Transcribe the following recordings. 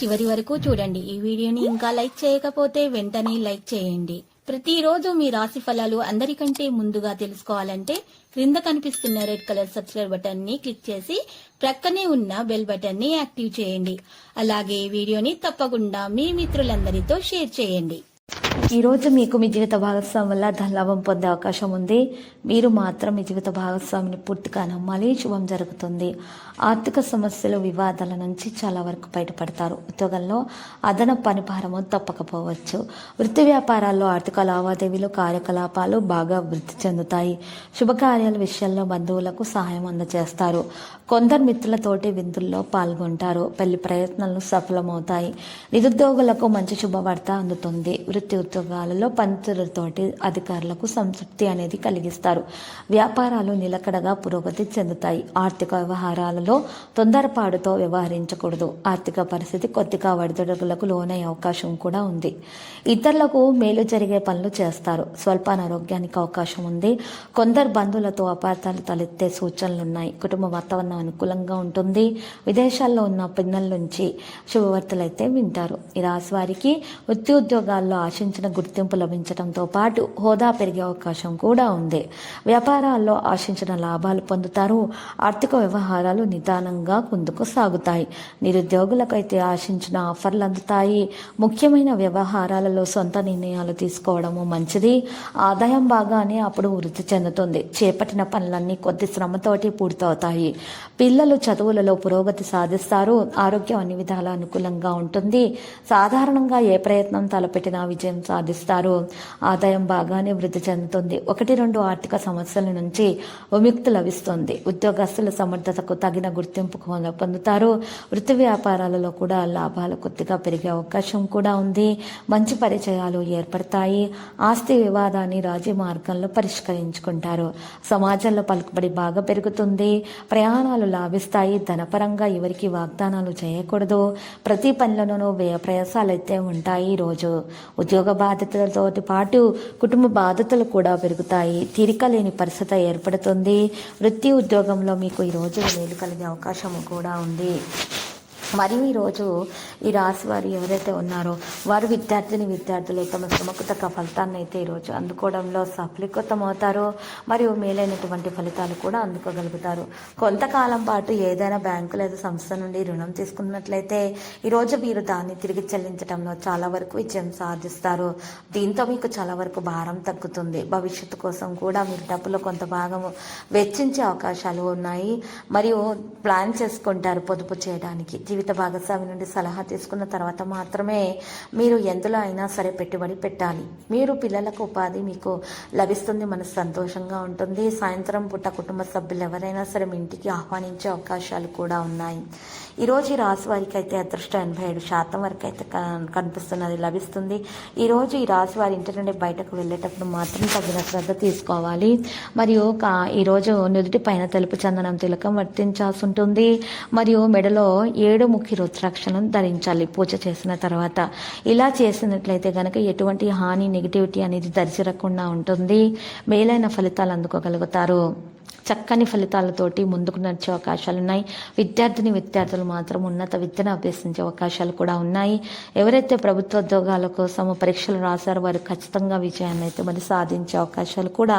చివరి వరకు చూడండి. ఈ వీడియోని ఇంకా లైక్ చేయకపోతే వెంటనే లైక్ చేయండి. ప్రతిరోజు మీ రాశి ఫలాలు అందరికంటే ముందుగా తెలుసుకోవాలంటే క్రింద కనిపిస్తున్న రెడ్ కలర్ సబ్స్క్రైబ్ బటన్ని క్లిక్ చేసి ప్రక్కనే ఉన్న బెల్ బటన్ని యాక్టివ్ చేయండి. అలాగే ఈ వీడియోని తప్పకుండా మీ మిత్రులందరితో షేర్ చేయండి. ఈరోజు మీకు మీ జీవిత భాగస్వామి వల్ల ధనలాభం పొందే అవకాశం ఉంది. మీరు మాత్రం మీ జీవిత భాగస్వామిని పూర్తిగా నమ్మాలి. శుభం జరుగుతుంది. ఆర్థిక సమస్యలు వివాదాల నుంచి చాలా వరకు బయటపడతారు. ఉద్యోగంలో అదన పనిభారము తప్పకపోవచ్చు. వృత్తి వ్యాపారాల్లో ఆర్థిక లావాదేవీలు కార్యకలాపాలు బాగా వృద్ధి చెందుతాయి. శుభకార్యాల విషయంలో బంధువులకు సహాయం అందజేస్తారు. కొందరు మిత్రులతోటి విందుల్లో పాల్గొంటారు. పెళ్ళి ప్రయత్నాలు సఫలమవుతాయి. నిరుద్యోగులకు మంచి శుభవార్త అందుతుంది. వృత్తి ఉద్యోగ ఉద్యోగాలలో పంతులతోటి అధికారులకు సంతృప్తి అనేది కలిగిస్తారు. వ్యాపారాలు నిలకడగా పురోగతి చెందుతాయి. ఆర్థిక వ్యవహారాలలో తొందరపాటుతో వ్యవహరించకూడదు. ఆర్థిక పరిస్థితి కొద్దిగా వడిదొడుగులకు లోనయ్యే అవకాశం కూడా ఉంది. ఇతరులకు మేలు జరిగే పనులు చేస్తారు. స్వల్ప అనారోగ్యానికి అవకాశం ఉంది. కొందరు బంధువులతో అపార్థాలు తలెత్తే సూచనలు ఉన్నాయి కుటుంబ వాతావరణం అనుకూలంగా ఉంటుంది. విదేశాల్లో ఉన్న పిన్నల నుంచి శుభవార్తలు అయితే వింటారు. ఈ రాశి వారికి వృత్తి ఉద్యోగాల్లో ఆశించిన గుర్తింపు లభించడంతో పాటు హోదా పెరిగే అవకాశం కూడా ఉంది. వ్యాపారాల్లో ఆశించిన లాభాలు పొందుతారు. ఆర్థిక వ్యవహారాలు నిదానంగా ముందుకు సాగుతాయి. నిరుద్యోగులకైతే ఆశించిన ఆఫర్లు అందుతాయి. ముఖ్యమైన వ్యవహారాలలో సొంత నిర్ణయాలు తీసుకోవడము మంచిది. ఆదాయం బాగానే అప్పుడు వృద్ధి చెందుతుంది. చేపట్టిన పనులన్నీ కొద్ది శ్రమతోటి పూర్తవుతాయి. పిల్లలు చదువులలో పురోగతి సాధిస్తారు. ఆరోగ్యం అన్ని విధాల అనుకూలంగా ఉంటుంది. సాధారణంగా ఏ ప్రయత్నం తలపెట్టినా విజయం సాధిస్తారు. ఆదాయం బాగానే వృద్ధి చెందుతుంది. ఒకటి రెండు ఆర్థిక సమస్యల నుంచి విముక్తి లభిస్తుంది. ఉద్యోగస్తుల సమర్థతకు తగిన గుర్తింపు పొందుతారు. వృత్తి వ్యాపారాలలో కూడా లాభాలు కొద్దిగా పెరిగే అవకాశం కూడా ఉంది. మంచి పరిచయాలు ఏర్పడతాయి. ఆస్తి వివాదాన్ని రాజీ మార్గంలో పరిష్కరించుకుంటారు. సమాజంలో పలుకుబడి బాగా పెరుగుతుంది. ప్రయాణాలు లాభిస్తాయి. ధనపరంగా ఎవరికి వాగ్దానాలు చేయకూడదు. ప్రతి పనులను వ్యయ ప్రయాసాలు అయితే ఉంటాయి. ఈ రోజు ఉద్యోగ బాధ్యతలతో పాటు కుటుంబ బాధ్యతలు కూడా పెరుగుతాయి. తీరిక లేని పరిస్థితి ఏర్పడుతుంది. వృత్తి ఉద్యోగంలో మీకు ఈరోజు మేలు కలిగే అవకాశం కూడా ఉంది. మరియు ఈరోజు ఈ రాశి వారు ఎవరైతే ఉన్నారో వారు విద్యార్థిని విద్యార్థులు తమ శ్రమకు తగ్గ ఫలితాన్ని అయితే ఈరోజు అందుకోవడంలో సఫలీకృతం అవుతారు. మరియు మేలైనటువంటి ఫలితాలు కూడా అందుకోగలుగుతారు. కొంతకాలం పాటు ఏదైనా బ్యాంకు లేదా సంస్థ నుండి రుణం తీసుకున్నట్లయితే ఈరోజు మీరు దాన్ని తిరిగి చెల్లించడంలో చాలా వరకు విజయం సాధిస్తారు. దీంతో మీకు చాలా వరకు భారం తగ్గుతుంది. భవిష్యత్తు కోసం కూడా మీరు డబ్బులో కొంత భాగము వెచ్చించే అవకాశాలు ఉన్నాయి. మరియు ప్లాన్ చేసుకుంటారు పొదుపు చేయడానికి. జీవిత భాగస్వామి నుండి సలహా తీసుకున్న తర్వాత మాత్రమే మీరు ఎందులో అయినా సరే పెట్టుబడి పెట్టాలి. మీరు పిల్లలకు ఉపాధి మీకు లభిస్తుంది మనసు సంతోషంగా ఉంటుంది. సాయంత్రం పూట కుటుంబ సభ్యులు ఎవరైనా సరే మీ ఇంటికి ఆహ్వానించే అవకాశాలు కూడా ఉన్నాయి. ఈరోజు ఈ రాశి వారికి అయితే అదృష్టం ఎనభై ఏడు శాతం వరకు అయితే క- కనిపిస్తున్నది లభిస్తుంది. ఈరోజు ఈ రాశి వారి ఇంటి నుండి బయటకు వెళ్ళేటప్పుడు మాత్రం తగిన శ్రద్ధ తీసుకోవాలి. మరియు కా ఈరోజు నుదుటి పైన తెలుపు చందనం తిలకం వర్తించాల్సి ఉంటుంది. మరియు మెడలో ఏడు ముఖి రుద్రాక్షలను ధరించాలి. పూజ చేసిన తర్వాత ఇలా చేసినట్లయితే కనుక ఎటువంటి హాని నెగిటివిటీ అనేది దరిచిరకుండా ఉంటుంది. మేలైన ఫలితాలు అందుకోగలుగుతారు. చక్కని ఫలితాలతోటి ముందుకు నడిచే అవకాశాలు ఉన్నాయి. విద్యార్థిని విద్యార్థులు మాత్రం ఉన్నత విద్యను అభ్యసించే అవకాశాలు కూడా ఉన్నాయి. ఎవరైతే ప్రభుత్వ ఉద్యోగాల కోసం పరీక్షలు రాశారో వారు ఖచ్చితంగా విజయాన్ని అయితే మరి సాధించే అవకాశాలు కూడా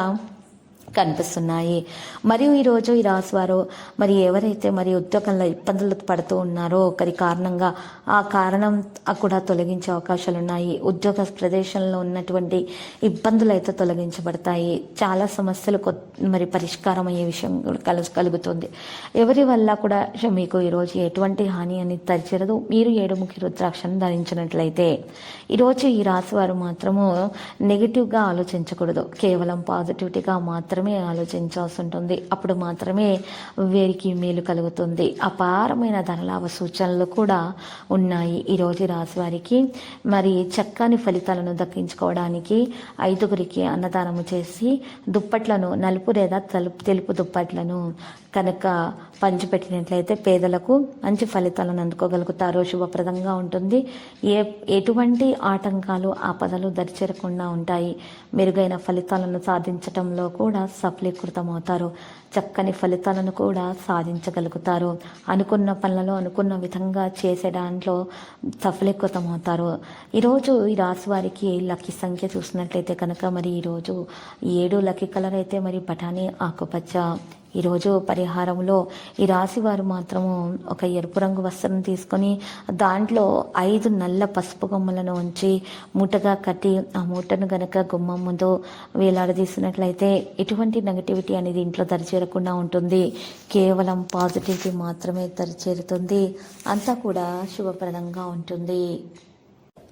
కనిపిస్తున్నాయి. మరియు ఈరోజు ఈ రాశివారు మరి ఎవరైతే మరి ఉద్యోగంలో ఇబ్బందులు పడుతూ ఉన్నారో ఒకరి కారణంగా ఆ కారణం కూడా తొలగించే అవకాశాలు ఉన్నాయి. ఉద్యోగ ప్రదేశంలో ఉన్నటువంటి ఇబ్బందులు అయితే తొలగించబడతాయి. చాలా సమస్యలు మరి పరిష్కారం అయ్యే విషయం కల కలు కలుగుతుంది. ఎవరి వల్ల కూడా మీకు ఈరోజు ఎటువంటి హాని అనేది తరిచేరదు. మీరు ఏడుముఖి రుద్రాక్షను ధరించినట్లయితే ఈరోజు ఈ రాశి వారు మాత్రము నెగిటివ్గా ఆలోచించకూడదు. కేవలం పాజిటివిటీగా మాత్రమే ఆలోచించాల్సి ఉంటుంది అప్పుడు మాత్రమే వీరికి మేలు కలుగుతుంది. అపారమైన ధనలాభ సూచనలు కూడా ఉన్నాయి ఈరోజు ఈ రాశి వారికి. మరి చక్కని ఫలితాలను దక్కించుకోవడానికి ఐదుగురికి అన్నదానము చేసి దుప్పట్లను నలుపు లేదా తలుపు తెలుపు దుప్పట్లను కనుక పంచిపెట్టినట్లయితే పేదలకు మంచి ఫలితాలను అందుకోగలుగుతారు. శుభప్రదంగా ఉంటుంది. ఏ ఎటువంటి ఆటంకాలు ఆపదలు దరిచేరకుండా ఉంటాయి. మెరుగైన ఫలితాలను సాధించటంలో కూడా సఫలీకృతమవుతారు. చక్కని ఫలితాలను కూడా సాధించగలుగుతారు. అనుకున్న పనులలో అనుకున్న విధంగా చేసే దాంట్లో సఫలీకృతమవుతారు. ఈరోజు ఈ రాశి వారికి లక్కీ సంఖ్య చూసినట్లయితే కనుక మరి ఈరోజు ఏడు లక్కీ కలర్ అయితే మరి బఠానీ ఆకుపచ్చ. ఈరోజు పరిహారంలో ఈ రాశి వారు మాత్రము ఒక ఎరుపు రంగు వస్త్రం తీసుకొని దాంట్లో ఐదు నల్ల పసుపు కొమ్మలను ఉంచి మూటగా కట్టి ఆ మూటను గనక గుమ్మం ముందు వేలాడదీసినట్లయితే ఎటువంటి నెగటివిటీ అనేది ఇంట్లో దరిచేరకుండా ఉంటుంది. కేవలం పాజిటివిటీ మాత్రమే దరిచేరుతుంది. అంతా కూడా శుభప్రదంగా ఉంటుంది.